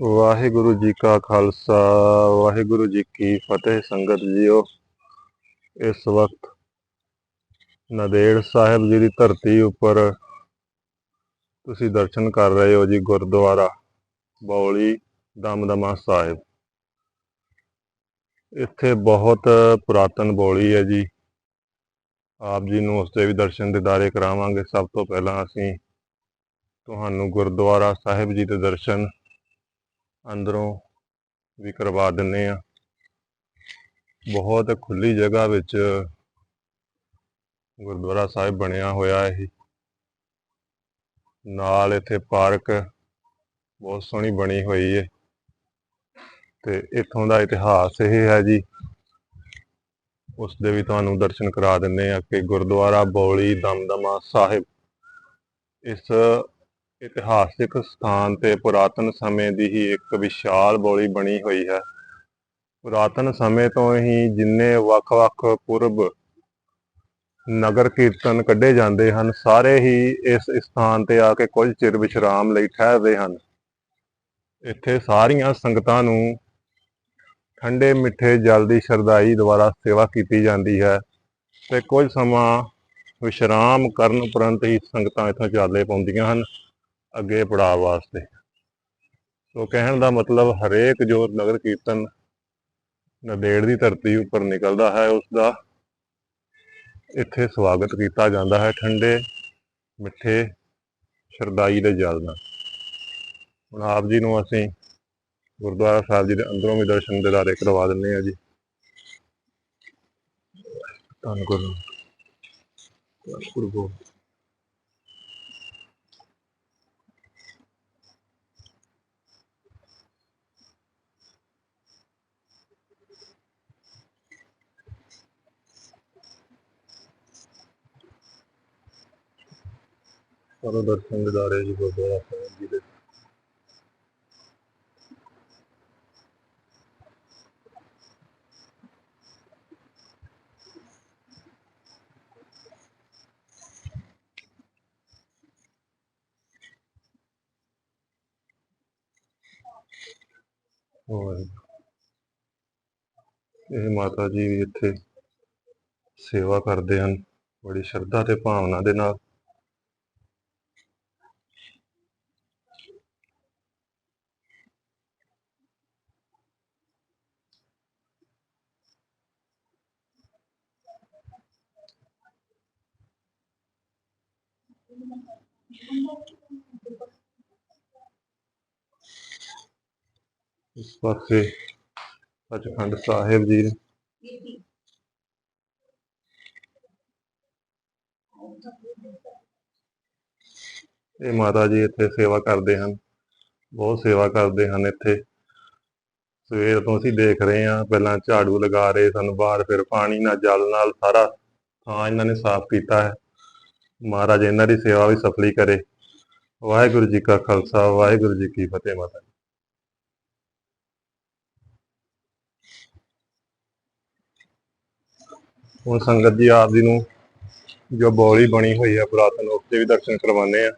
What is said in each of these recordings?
ਵਾਹਿਗੁਰੂ ਜੀ ਕਾ ਖਾਲਸਾ, ਵਾਹਿਗੁਰੂ ਜੀ ਕੀ ਫਤਿਹ ਸੰਗਤ ਜੀਓ। ਇਸ ਵਕਤ ਨਦੇੜ ਸਾਹਿਬ ਜੀ ਦੀ ਧਰਤੀ ਉੱਪਰ ਤੁਸੀਂ ਦਰਸ਼ਨ ਕਰ ਰਹੇ ਹੋ ਜੀ ਗੁਰਦੁਆਰਾ ਬੌਲੀ ਦਮਦਮਾ ਸਾਹਿਬ। ਇੱਥੇ ਬਹੁਤ ਪੁਰਾਤਨ ਬੌਲੀ ਹੈ ਜੀ। ਆਪ ਜੀ ਨੂੰ ਉਸ ਦੇ ਵੀ ਦਰਸ਼ਨ ਦਿਦਾਰੇ ਕਰਾਵਾਂਗੇ। ਸਭ ਤੋਂ ਪਹਿਲਾਂ ਅਸੀਂ ਤੁਹਾਨੂੰ ਗੁਰਦੁਆਰਾ ਸਾਹਿਬ ਜੀ ਦੇ ਦਰਸ਼ਨ ਅੰਦਰੋਂ ਵੀ ਕਰਵਾ ਦਿੰਨੇ ਆ। ਬਹੁਤ ਖੁੱਲੀ ਜਗ੍ਹਾ ਵਿੱਚ ਗੁਰਦੁਆਰਾ ਸਾਹਿਬ ਬਣਿਆ ਹੋਇਆ ਹੈ ਨਾਲ ਇੱਥੇ ਪਾਰਕ ਬਹੁਤ ਸੋਹਣੀ ਬਣੀ ਹੋਈ ਹੈ ਤੇ ਇੱਥੋਂ ਦਾ ਇਤਿਹਾਸ ਇਹ ਹੈ ਜੀ। ਉਸ ਦੇ ਵੀ ਤੁਹਾਨੂੰ ਦਰਸ਼ਨ ਕਰਾ ਦਿੰਨੇ ਆ ਕਿ ਗੁਰਦੁਆਰਾ ਬੌਲੀ ਦਮਦਮਾ ਸਾਹਿਬ। ਇਸ ਇਤਿਹਾਸਿਕ ਸਥਾਨ ਤੇ ਪੁਰਾਤਨ ਸਮੇਂ ਦੀ ਹੀ ਇੱਕ ਵਿਸ਼ਾਲ ਬੋਲੀ ਬਣੀ ਹੋਈ ਹੈ। ਪੁਰਾਤਨ ਸਮੇਂ ਤੋਂ ਹੀ ਜਿੰਨੇ ਵੱਖ-ਵੱਖ ਪੁਰਬ, ਨਗਰ ਕੀਰਤਨ ਕੱਢੇ ਜਾਂਦੇ ਹਨ, ਸਾਰੇ ਹੀ ਇਸ ਸਥਾਨ ਤੇ ਆ ਕੇ ਕੁਝ ਚਿਰ ਵਿਸ਼ਰਾਮ ਲਈ ਠਹਿਰਦੇ ਹਨ। ਇੱਥੇ ਸਾਰੀਆਂ ਸੰਗਤਾਂ ਨੂੰ ਠੰਡੇ, ਮਿੱਠੇ, ਜਲ ਦੀ ਸ਼ਰਧਾਈ ਦੁਆਰਾ ਸੇਵਾ ਕੀਤੀ ਜਾਂਦੀ ਹੈ ਤੇ ਕੁਝ ਸਮਾਂ ਵਿਸ਼ਰਾਮ ਕਰਨ ਉਪਰੰਤ ਹੀ ਸੰਗਤਾਂ ਇੱਥੋਂ ਚਾਲੇ ਪਾਉਂਦੀਆਂ ਹਨ। ਅੱਗੇ ਪੜਾਅ ਵਾਸਤੇ। ਸੋ ਕਹਿਣ ਦਾ ਮਤਲਬ ਹਰੇਕ ਜੋ ਨਗਰ ਕੀਰਤਨ ਨਦੇੜ ਦੀ ਧਰਤੀ ਉੱਪਰ ਨਿਕਲਦਾ ਹੈ, ਉਸ ਦਾ ਇੱਥੇ ਸਵਾਗਤ ਕੀਤਾ ਜਾਂਦਾ ਹੈ ਠੰਡੇ, ਮਿੱਠੇ, ਸ਼ਰਦਾਈ ਦੇ ਜਲ ਨਾਲ। ਹੁਣ ਆਪ ਜੀ ਨੂੰ ਅਸੀਂ ਗੁਰਦੁਆਰਾ ਸਾਹਿਬ ਜੀ ਦੇ ਅੰਦਰੋਂ ਵੀ ਦਰਸ਼ਨ ਦਿਦਾਰੇ ਕਰਵਾ ਦਿੰਨੇ ਆ ਜੀ। ਧੰਨ ਗੁਰੂ। ਧੰਨ ਗੁਰੂ ਗੋਬਿੰਦ। ਕਰੋ ਦਰਸ਼ਨ ਦਿਦਾਰੇ ਜੀ ਗੁਰਦੁਆਰਾ ਸਾਹਿਬ ਜੀ ਦੇ। ਇਹ ਮਾਤਾ ਜੀ ਵੀ ਇੱਥੇ ਸੇਵਾ ਕਰਦੇ ਹਨ, ਬੜੀ ਸ਼ਰਧਾ ਤੇ ਭਾਵਨਾ ਦੇ ਨਾਲ। ਇਸ ਪਾਸੇ ਸੱਚਖੰਡ ਸਾਹਿਬ ਜੀ ਨੇ। ਇਹ ਮਾਤਾ ਜੀ ਇੱਥੇ ਸੇਵਾ ਕਰਦੇ ਹਨ, ਬਹੁਤ ਸੇਵਾ ਕਰਦੇ ਹਨ ਇੱਥੇ। ਸਵੇਰ ਤੋਂ ਅਸੀਂ ਦੇਖ ਰਹੇ ਹਾਂ, ਪਹਿਲਾਂ ਝਾੜੂ ਲਗਾ ਰਹੇ, ਸਨ ਬਾਹਰ ਫਿਰ ਪਾਣੀ ਨਾਲ, ਜਲ ਨਾਲ ਸਾਰਾ ਥਾਂ ਇਹਨਾਂ ਨੇ ਸਾਫ਼ ਕੀਤਾ ਹੈ। ਮਹਾਰਾਜ ਇਹਨਾਂ ਦੀ ਸੇਵਾ ਵੀ ਸਫਲੀ ਕਰੇ। ਵਾਹਿਗੁਰੂ ਜੀ ਕਾ ਖਾਲਸਾ, ਵਾਹਿਗੁਰੂ ਜੀ ਕੀ ਫਤਿਹ ਮਾਤਾ ਹੁਣ ਸੰਗਤ ਜੀ ਆਪ ਜੀ ਨੂੰ ਜੋ ਬੌਲੀ ਬਣੀ ਹੋਈ ਹੈ ਪੁਰਾਤਨ ਉਸ ਦੇ ਵੀ ਦਰਸ਼ਨ ਕਰਵਾਉਂਦੇ ਆ।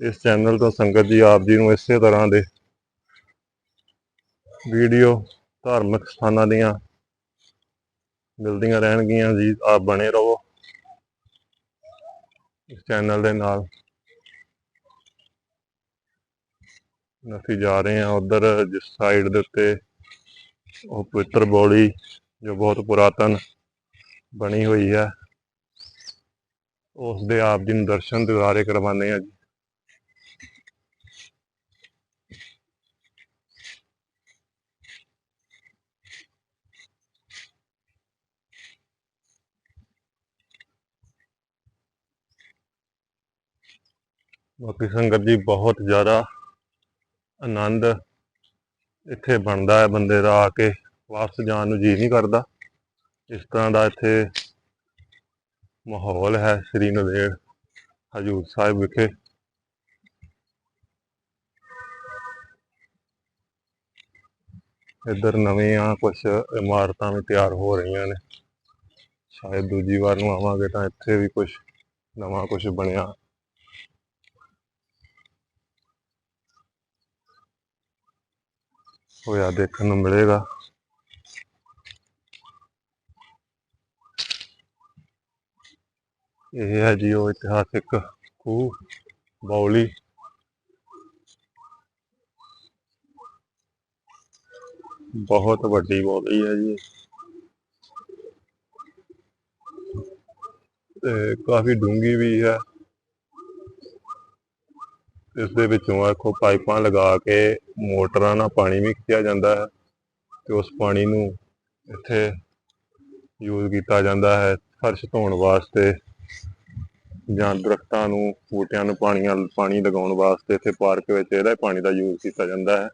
ਇਸ ਚੈਨਲ ਤੋਂ ਸੰਗਤ ਜੀ ਆਪ ਜੀ ਨੂੰ ਇਸੇ ਤਰ੍ਹਾਂ ਦੇ ਵੀਡੀਓ ਧਾਰਮਿਕ ਸਥਾਨਾਂ ਦੀਆਂ ਮਿਲਦੀਆਂ ਰਹਿਣਗੀਆਂ ਜੀ, ਆਪ ਬਣੇ ਰਹੋ। ਇਸ ਚੈਨਲ ਦੇ ਨਾਲ। ਅਸੀਂ ਜਾ ਰਹੇ ਹਾਂ ਉਧਰ, ਜਿਸ ਸਾਈਡ ਦੇ ਉੱਤੇ ਉਹ ਪਵਿੱਤਰ ਬੌਲੀ, ਜੋ ਬਹੁਤ ਪੁਰਾਤਨ ਬਣੀ ਹੋਈ ਹੈ। ਉਸ ਦੇ ਆਪ ਜੀ ਨੂੰ ਦਰਸ਼ਨ ਦਿਦਾਰੇ ਕਰਵਾਉਂਦੇ ਆ ਜੀ। ਬਾਕੀ ਸੰਗਤ ਜੀ ਬਹੁਤ ਜ਼ਿਆਦਾ ਆਨੰਦ ਇੱਥੇ ਬਣਦਾ ਹੈ ਬੰਦੇ ਦਾ ਆ ਕੇ ਵਾਪਸ ਜਾਣ ਨੂੰ ਜੀ ਨਹੀਂ ਕਰਦਾ। ਇਸ ਤਰ੍ਹਾਂ ਦਾ ਇੱਥੇ ਮਾਹੌਲ ਹੈ ਸ੍ਰੀ ਨੰਦੇੜ ਹਜੂਰ ਸਾਹਿਬ ਵਿਖੇ। ਇੱਧਰ ਨਵੀਆਂ ਕੁਝ ਇਮਾਰਤਾਂ ਵੀ ਤਿਆਰ ਹੋ ਰਹੀਆਂ ਨੇ। ਸ਼ਾਇਦ ਦੂਜੀ ਵਾਰ ਨੂੰ ਆਵਾਂਗੇ ਤਾਂ ਇੱਥੇ ਵੀ ਕੁਝ ਨਵਾਂ ਕੁਝ ਬਣਿਆ ਹੋਇਆ ਦੇਖਣ ਨੂੰ ਮਿਲੇਗਾ। ਇਹ ਹੈ ਜੀ ਉਹ ਇਤਿਹਾਸਿਕ ਖੂਹ, ਬੌਲੀ। ਬਹੁਤ ਵੱਡੀ ਬੌਲੀ ਹੈ ਜੀ। ਤੇ ਕਾਫੀ ਡੂੰਗੀ ਵੀ ਹੈ। ਇਸ ਦੇ ਵਿੱਚੋਂ ਆਖੋ ਪਾਈਪਾਂ ਲਗਾ ਕੇ ਮੋਟਰਾਂ ਨਾਲ ਪਾਣੀ ਵੀ ਖਿੱਚਿਆ ਜਾਂਦਾ ਹੈ ਤੇ ਉਸ ਪਾਣੀ ਨੂੰ ਇੱਥੇ ਯੂਜ਼ ਕੀਤਾ ਜਾਂਦਾ ਹੈ ਫਰਸ਼ ਧੋਣ ਵਾਸਤੇ ਜਾਂ ਦਰਖਤਾਂ ਨੂੰ, ਬੂਟਿਆਂ ਨੂੰ ਪਾਣੀਆਂ, ਪਾਣੀ ਲਗਾਉਣ ਵਾਸਤੇ ਇੱਥੇ ਪਾਰਕ ਵਿੱਚ ਇਹਦਾ ਪਾਣੀ ਦਾ ਯੂਜ਼ ਕੀਤਾ ਜਾਂਦਾ ਹੈ।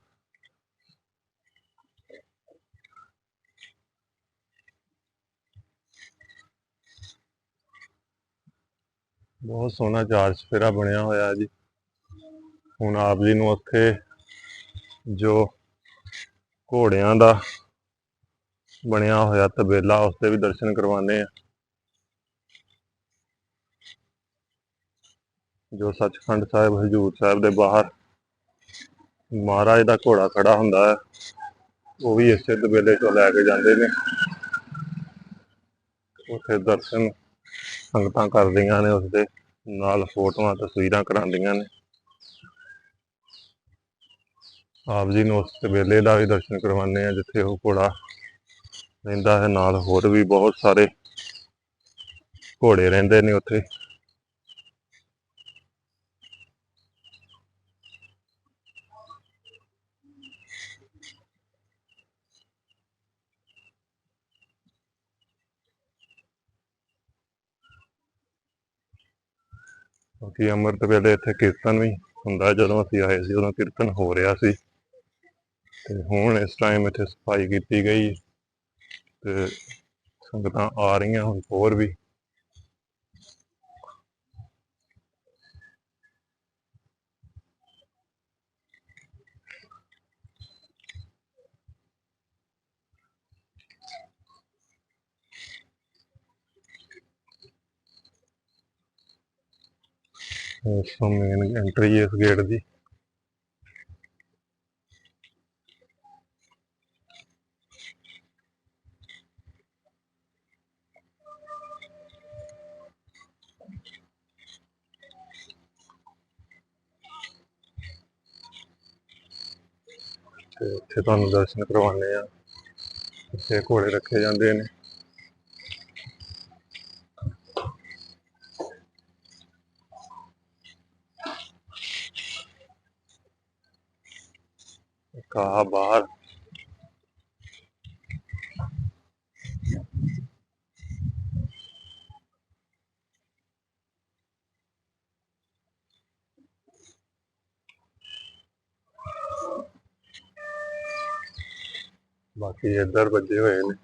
ਬਹੁਤ ਸੋਹਣਾ ਚਾਰ ਚਫੇਰਾ ਬਣਿਆ ਹੋਇਆ ਜੀ। ਹੁਣ ਆਪ ਜੀ ਨੂੰ ਉੱਥੇ ਜੋ ਘੋੜਿਆਂ ਦਾ ਬਣਿਆ ਹੋਇਆ ਤਬੇਲਾ ਉਸ ਦੇ ਵੀ ਦਰਸ਼ਨ ਕਰਵਾਉਂਦੇ ਆ ਜੋ ਸੱਚਖੰਡ ਸਾਹਿਬ, ਹਜੂਰ ਸਾਹਿਬ ਦੇ ਬਾਹਰ ਮਹਾਰਾਜ ਦਾ ਘੋੜਾ ਖੜਾ ਹੁੰਦਾ ਹੈ, ਉਹ ਵੀ ਇਸੇ ਤਬੇਲੇ ਤੋਂ ਲੈ ਕੇ ਜਾਂਦੇ ਨੇ। ਉੱਥੇ ਦਰਸ਼ਨ ਸੰਗਤਾਂ ਕਰਦੀਆਂ ਨੇ, ਉਸਦੇ ਨਾਲ ਫੋਟੋਆਂ, ਤਸਵੀਰਾਂ ਕਰਾਉਂਦੀਆਂ ਨੇ। ਆਪ ਜੀ ਨੂੰ ਉਸ ਵੇਲੇ ਦਾ ਵੀ ਦਰਸ਼ਨ ਕਰਵਾਉਂਦੇ ਆ ਜਿੱਥੇ ਉਹ ਘੋੜਾ ਰਹਿੰਦਾ ਹੈ। ਨਾਲ ਹੋਰ ਵੀ ਬਹੁਤ ਸਾਰੇ ਘੋੜੇ ਰਹਿੰਦੇ ਨੇ ਉੱਥੇ। ਕਿਉਂਕਿ ਅੰਮ੍ਰਿਤ ਵੇਲੇ ਇੱਥੇ ਕੀਰਤਨ ਵੀ ਹੁੰਦਾ। ਜਦੋਂ ਅਸੀਂ ਆਏ ਸੀ, ਉਦੋਂ ਕੀਰਤਨ ਹੋ ਰਿਹਾ ਸੀ। ਤੇ ਹੁਣ ਇਸ ਟਾਈਮ ਇੱਥੇ ਸਫ਼ਾਈ ਕੀਤੀ ਗਈ ਤੇ ਸੰਗਤਾਂ ਆ ਰਹੀਆਂ ਹੁਣ ਹੋਰ ਵੀ। ਇਸ ਤੋਂ ਮੇਨ ਐਂਟਰੀ ਇਸ ਗੇਟ ਦੀ। ਤੇ ਇੱਥੇ ਤੁਹਾਨੂੰ ਦਰਸ਼ਨ ਕਰਵਾਉਂਦੇ ਆ ਇੱਥੇ ਘੋੜੇ ਰੱਖੇ ਜਾਂਦੇ ਨੇ। ਕਹਾ ਬਾਹਰ ਬਾਕੀ ਇੱਧਰ ਵੱਜੇ ਹੋਏ ਨੇ।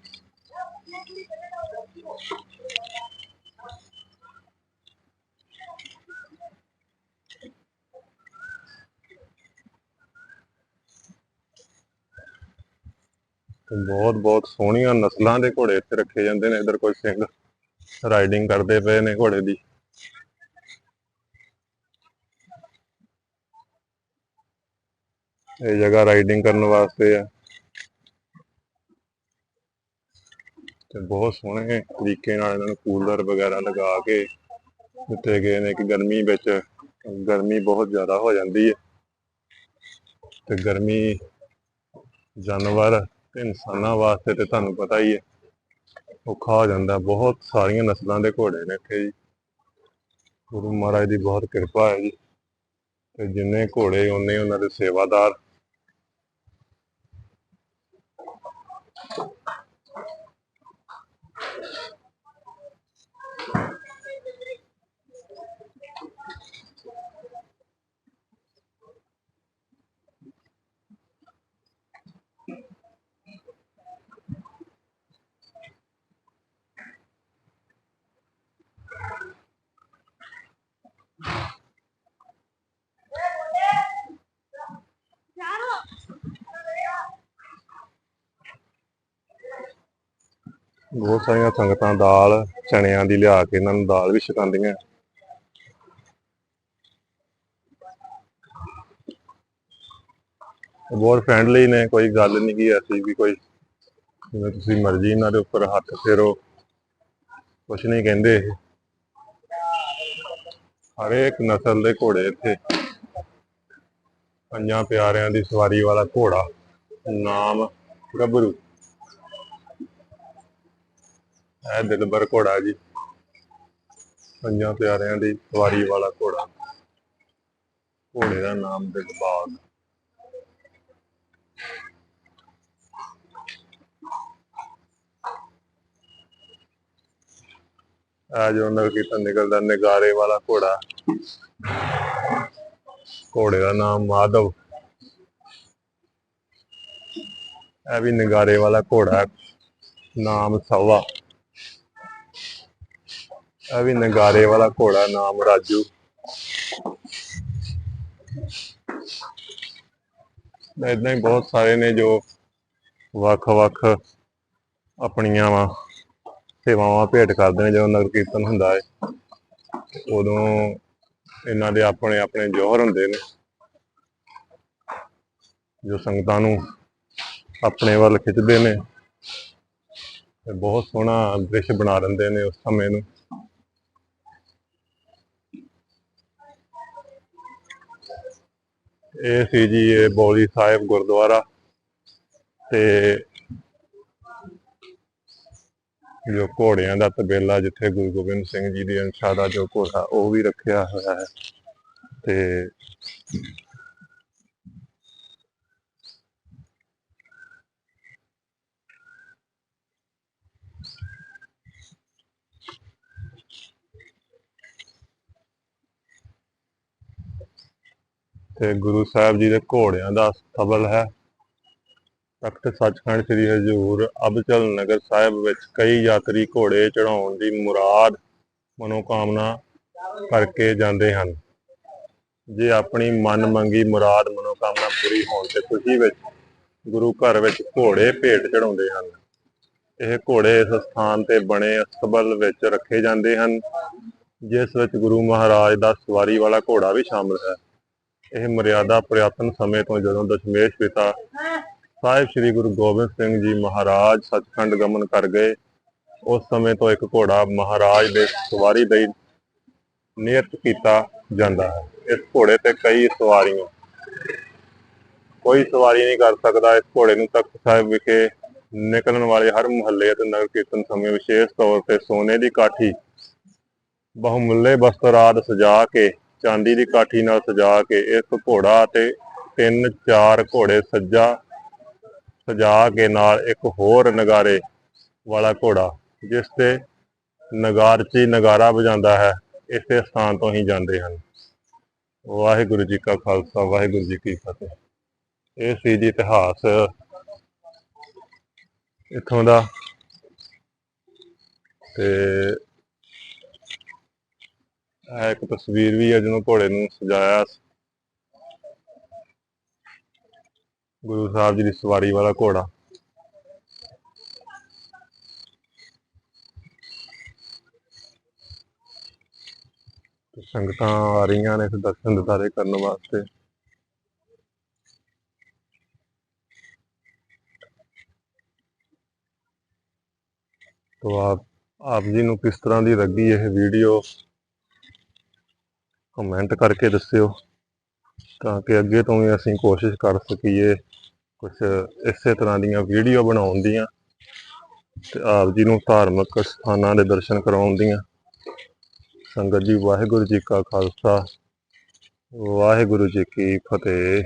ਬਹੁਤ ਬਹੁਤ ਸੋਹਣੀਆਂ ਨਸਲਾਂ ਦੇ ਘੋੜੇ ਇੱਥੇ ਰੱਖੇ ਜਾਂਦੇ ਨੇ। ਇੱਧਰ ਕੋਈ ਸਿੰਘ ਰਾਈਡਿੰਗ ਕਰਦੇ ਪਏ ਨੇ ਘੋੜੇ ਦੀ। ਇਹ ਜਗ੍ਹਾ ਰਾਈਡਿੰਗ ਕਰਨ ਵਾਸਤੇ ਆ। ਤੇ ਬਹੁਤ ਸੋਹਣੇ ਤਰੀਕੇ ਨਾਲ ਇਹਨਾਂ ਨੂੰ ਕੂਲਰ ਵਗੈਰਾ ਲਗਾ ਕੇ ਦਿੱਤੇ ਗਏ ਨੇ ਕਿ ਗਰਮੀ ਵਿੱਚ ਗਰਮੀ ਬਹੁਤ ਜ਼ਿਆਦਾ ਹੋ ਜਾਂਦੀ ਹੈ। ਤੇ ਗਰਮੀ ਜਾਨਵਰ ਤੇ ਇਨਸਾਨਾਂ ਵਾਸਤੇ ਤੇ ਤੁਹਾਨੂੰ ਪਤਾ ਹੀ ਹੈ, ਔਖਾ ਹੋ ਜਾਂਦਾ। ਬਹੁਤ ਸਾਰੀਆਂ ਨਸਲਾਂ ਦੇ ਘੋੜੇ ਨੇ ਇੱਥੇ ਜੀ। ਗੁਰੂ ਮਹਾਰਾਜ ਦੀ ਬਹੁਤ ਕਿਰਪਾ ਹੈ ਜੀ। ਤੇ ਜਿੰਨੇ ਘੋੜੇ, ਉਹਨੇ ਉਹਨਾਂ ਦੇ ਸੇਵਾਦਾਰ ਬਹੁਤ ਸਾਰੀਆਂ ਸੰਗਤਾਂ ਦਾਲ, ਚਣਿਆਂ ਦੀ ਲਿਆ ਕੇ ਇਹਨਾਂ ਨੂੰ ਦਾਲ ਵੀ ਛਕਾਉਂਦੀਆਂ। ਬਹੁਤ ਫ੍ਰੈਂਡਲੀ ਨੇ, ਕੋਈ ਗੱਲ ਨਹੀਂ ਕੀ ਐਸੀ ਵੀ ਕੋਈ ਜਿਵੇਂ ਤੁਸੀਂ ਮਰਜ਼ੀ ਇਹਨਾਂ ਦੇ ਉੱਪਰ ਹੱਥ ਫੇਰੋ, ਕੁਛ ਨਹੀਂ ਕਹਿੰਦੇ ਹਰੇਕ ਨਸਲ ਦੇ ਘੋੜੇ ਇੱਥੇ। ਪੰਜਾਂ ਪਿਆਰਿਆਂ ਦੀ ਸਵਾਰੀ ਵਾਲਾ ਘੋੜਾ, ਨਾਮ ਗੱਭਰੂ ਇਹ ਦਿਲਬਰ ਘੋੜਾ ਜੀ। ਪੰਜਾਂ ਪਿਆਰਿਆਂ ਦੀ ਸਵਾਰੀ ਵਾਲਾ ਘੋੜਾ। ਘੋੜੇ ਦਾ ਨਾਮ ਦਿਲਬਾਗ। ਆ ਜੋ ਨਗਰ ਨਿਕਲਦਾ, ਨਿਗਾਰੇ ਵਾਲਾ ਘੋੜਾ। ਘੋੜੇ ਦਾ ਨਾਮ ਮਾਧਵ। ਇਹ ਵੀ ਨਿਗਾਰੇ ਵਾਲਾ ਘੋੜਾ। ਨਾਮ ਸਵਾ। ਇਹ ਵੀ ਨਗਾਰੇ ਵਾਲਾ ਘੋੜਾ ਨਾਮ ਰਾਜੂ। ਇਦਾਂ ਹੀ ਬਹੁਤ ਸਾਰੇ ਨੇ ਜੋ ਵੱਖ-ਵੱਖ ਆਪਣੀਆਂ ਵਾ ਸੇਵਾਵਾਂ ਭੇਟ ਕਰਦੇ ਨੇ, ਜਦੋਂ ਨਗਰ ਕੀਰਤਨ ਹੁੰਦਾ ਹੈ ਉਦੋਂ ਇਹਨਾਂ ਦੇ ਆਪਣੇ ਆਪਣੇ ਜੋਹਰ ਹੁੰਦੇ ਨੇ, ਜੋ ਸੰਗਤਾਂ ਨੂੰ ਆਪਣੇ ਵੱਲ ਖਿੱਚਦੇ ਨੇ, ਤੇ ਬਹੁਤ ਸੋਹਣਾ ਦ੍ਰਿਸ਼ ਬਣਾ ਦਿੰਦੇ ਨੇ ਉਸ ਸਮੇਂ ਨੂੰ। ਇਹ ਸੀ ਜੀ, ਇਹ ਬੌਲੀ ਸਾਹਿਬ ਗੁਰਦੁਆਰਾ ਤੇ ਜੋ ਘੋੜਿਆਂ ਦਾ ਤਬੇਲਾ ਜਿੱਥੇ ਗੁਰੂ ਗੋਬਿੰਦ ਸਿੰਘ ਜੀ ਦੀ ਅੰਸ਼ਾ ਦਾ ਜੋ ਘੋੜਾ ਉਹ ਵੀ ਰੱਖਿਆ ਹੋਇਆ ਹੈ ਤੇ ਤੇ ਗੁਰੂ ਸਾਹਿਬ ਜੀ ਦੇ ਘੋੜਿਆਂ ਦਾ ਸਥਬਲ ਹੈ। ਤਖਤ ਸੱਚਖੰਡ ਸ੍ਰੀ ਹਜੂਰ ਅਬਚਲ ਨਗਰ ਸਾਹਿਬ ਵਿੱਚ ਕਈ ਯਾਤਰੀ ਘੋੜੇ ਚੜਾਉਣ ਦੀ ਮੁਰਾਦ, ਮਨੋਕਾਮਨਾ ਕਰਕੇ ਜਾਂਦੇ ਹਨ। ਜੇ ਆਪਣੀ ਮਨ ਮੰਗੀ ਮੁਰਾਦ, ਮਨੋਕਾਮਨਾ ਪੂਰੀ ਹੋਣ ਤੇ ਖੁਸ਼ੀ ਵਿੱਚ ਗੁਰੂ ਘਰ ਵਿੱਚ ਘੋੜੇ ਭੇਟ ਚੜਾਉਂਦੇ ਹਨ, ਇਹ ਘੋੜੇ ਇਸ ਸਥਾਨ ਤੇ ਬਣੇ ਅਸਤਬਲ ਵਿੱਚ ਰੱਖੇ ਜਾਂਦੇ ਹਨ, ਜਿਸ ਵਿੱਚ ਗੁਰੂ ਮਹਾਰਾਜ ਦਾ ਸਵਾਰੀ ਵਾਲਾ ਘੋੜਾ ਵੀ ਸ਼ਾਮਲ ਹੈ। ਇਹ ਮਰਿਆਦਾ ਪ੍ਰਾਤਨ ਸਮੇਂ ਤੋਂ ਜਦੋਂ ਦਸ਼ਮੇਸ਼ ਪਿਤਾ ਸਾਹਿਬ ਸ੍ਰੀ ਗੁਰੂ ਗੋਬਿੰਦ ਸਿੰਘ ਜੀ ਮਹਾਰਾਜ ਸੱਚਖੰਡ ਗਮਨ ਕਰ ਗਏ, ਉਸ ਸਮੇਂ ਤੋਂ ਇੱਕ ਘੋੜਾ ਮਹਾਰਾਜ ਦੇ ਸਵਾਰੀ ਲਈ ਨਿਯਤ ਕੀਤਾ ਜਾਂਦਾ ਹੈ। ਇਸ ਘੋੜੇ ਤੇ ਕਈ ਸਵਾਰੀਆਂ। ਕੋਈ ਸਵਾਰੀ ਨਹੀਂ ਕਰ ਸਕਦਾ। ਇਸ ਘੋੜੇ ਨੂੰ ਤਖਤ ਸਾਹਿਬ ਵਿਖੇ ਨਿਕਲਣ ਵਾਲੇ ਹਰ ਮੁਹੱਲੇ ਅਤੇ ਨਗਰ ਕੀਰਤਨ ਸਮੇਂ ਵਿਸ਼ੇਸ਼ ਤੌਰ ਤੇ ਸੋਨੇ ਦੀ ਕਾਠੀ, ਬਹੁਮੁੱਲੇ ਬਸਤਰਾਦ ਸਜਾ ਕੇ ਚਾਂਦੀ ਦੀ ਕਾਠੀ ਨਾਲ ਸਜਾ ਕੇ ਇੱਕ ਘੋੜਾ ਤੇ ਤਿੰਨ ਚਾਰ ਘੋੜੇ ਸੱਜਾ, ਸਜਾ ਕੇ ਨਾਲ ਇੱਕ ਹੋਰ ਨਗਾਰੇ ਵਾਲਾ ਘੋੜਾ, ਜਿਸ ਤੇ ਨਗਾਰਚੀ ਨਗਾਰਾ ਵਜਾਉਂਦਾ ਹੈ, ਇਸੇ ਸਥਾਨ ਤੋਂ ਹੀ ਜਾਂਦੇ ਹਨ। ਵਾਹਿਗੁਰੂ ਜੀ ਕਾ ਖਾਲਸਾ, ਵਾਹਿਗੁਰੂ ਜੀ ਕੀ ਫਤਿਹ। ਇਹ ਸੀ ਜੀ ਇਤਿਹਾਸ। ਇੱਥੋਂ ਦਾ ਤੇ ਇਹ ਇੱਕ ਤਸਵੀਰ ਵੀ ਹੈ ਜਿਹਨੂੰ ਘੋੜੇ ਨੂੰ ਸਜਾਇਆ ਗੁਰੂ ਸਾਹਿਬ ਜੀ ਦੀ ਸਵਾਰੀ ਵਾਲਾ ਘੋੜਾ। ਸੰਗਤਾਂ ਆ ਰਹੀਆਂ ਨੇ ਇੱਥੇ ਦਰਸ਼ਨ ਦਿਦਾਰੇ ਕਰਨ ਵਾਸਤੇ। ਤੋ ਆਪ ਆਪ ਜੀ ਨੂੰ ਕਿਸ ਤਰ੍ਹਾਂ ਦੀ ਲੱਗੀ ਇਹ ਵੀਡੀਓ ਕਮੈਂਟ ਕਰਕੇ ਦੱਸਿਓ ਤਾਂ ਕਿ ਅੱਗੇ ਤੋਂ ਵੀ ਅਸੀਂ ਕੋਸ਼ਿਸ਼ ਕਰ ਸਕੀਏ ਕੁਝ ਇਸੇ ਤਰ੍ਹਾਂ ਦੀਆਂ ਵੀਡੀਓ ਬਣਾਉਣ ਦੀਆਂ ਤੇ ਆਪ ਜੀ ਨੂੰ ਧਾਰਮਿਕ ਸਥਾਨਾਂ ਦੇ ਦਰਸ਼ਨ ਕਰਾਉਣ ਦੀਆਂ। ਸੰਗਤ ਜੀ, ਵਾਹਿਗੁਰੂ ਜੀ ਕਾ ਖਾਲਸਾ, ਵਾਹਿਗੁਰੂ ਜੀ ਕੀ ਫਤਿਹ।